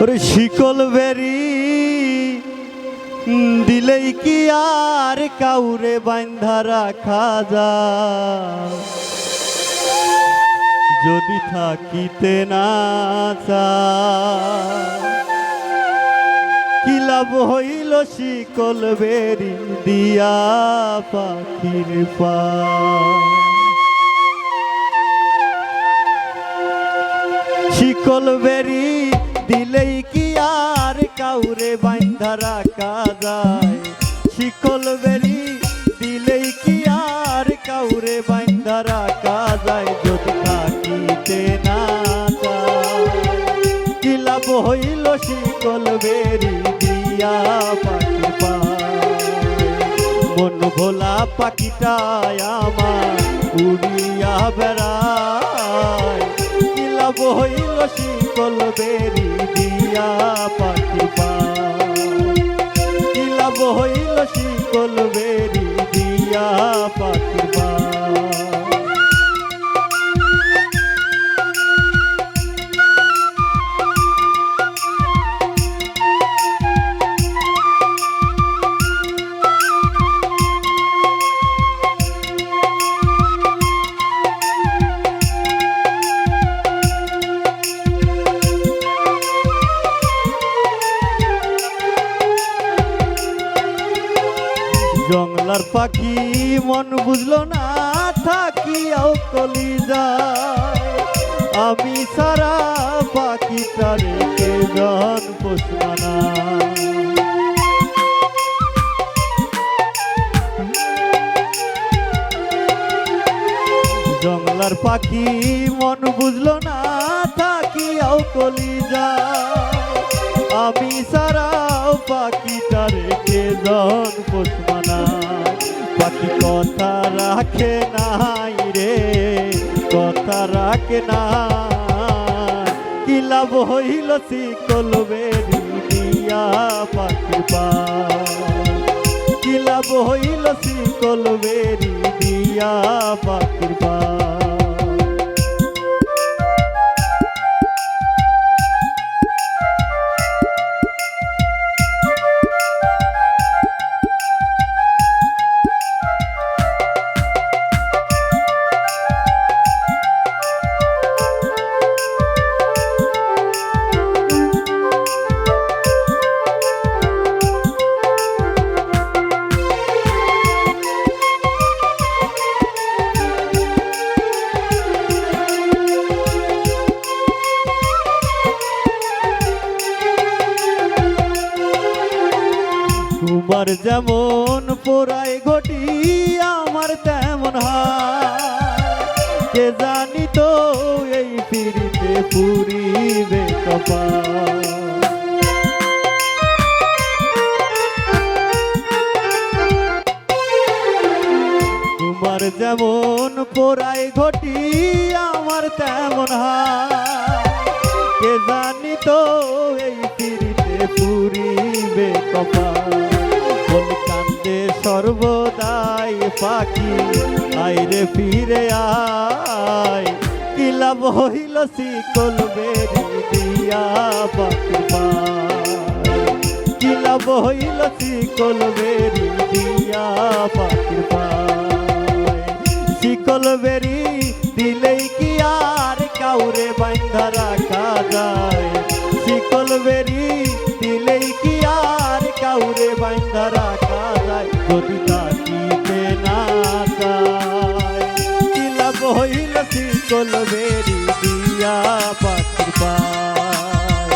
ওরে শিকল বেরি দিলেই কি আর কাউরে বান্ধা রাখা যায়? যদি থাকিতে না কি লাভ হইল শিকল বেরি দিয়া পাখির পা শিকল বেরি দিলেই কি আর কাউরে বান্ধা রাখা যায়? শিকল বেরি দিলেই কি আর কাউরে বান্ধা রাখা যায়? যদি থাকিতে না যায় কি লাভ হইল শিকল বেরি দিয়া পাখি পায়? মন ভোলা পাখিটায় আমার উড়িয়া বেড়ায়। কিলাপ হইল শিকল বেরি দিয়া পাখি জংলার পাখি, মন বুঝলো না, থাকিয়াও কলি যায় আমি সারা পাখিটা রেখে জন পোষমানা জংলার পাখি, মন বুঝলো না, থাকিয়াও কলি যায় আমি সারাও রাখে নাই রে, কথা রাখে না কি লাভ হইল সি কলবে দিয়া পাখি পা কি লাভ হইল সি কলবে দিয়া পাখির পা তোমার যেমন পোড়ায় ঘটি, আমার তেমন কে জানি তো এই পিড়িতে পুরিবে কপাল। তোমার যেমন পোড়ায় ঘটি, আমার তেমন হায় কপাল বল কান্দে সর্বদাই পাখি আইরে ফিরে আয় কি লাভ হইল শিকল বেরি দিয়া পাখি পায় কি হইল শিকল বেরি দিয়া পাখির শিকল বেরি দিলেই কি আর কাউরে বান্ধা রাখা যায়, যদি তাকিতে না যায়। কি লাভ হইল শিকল বেরি দিয়া পাখির পায়।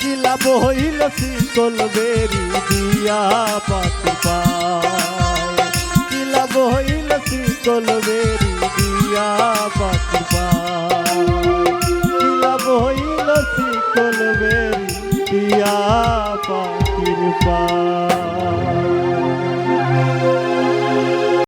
কি লাভ হইল শিকল বেরি দিয়া পাখির পায়। কি লাভ হইল শিকল বেরি দিয়া পাখির পায়। Bye.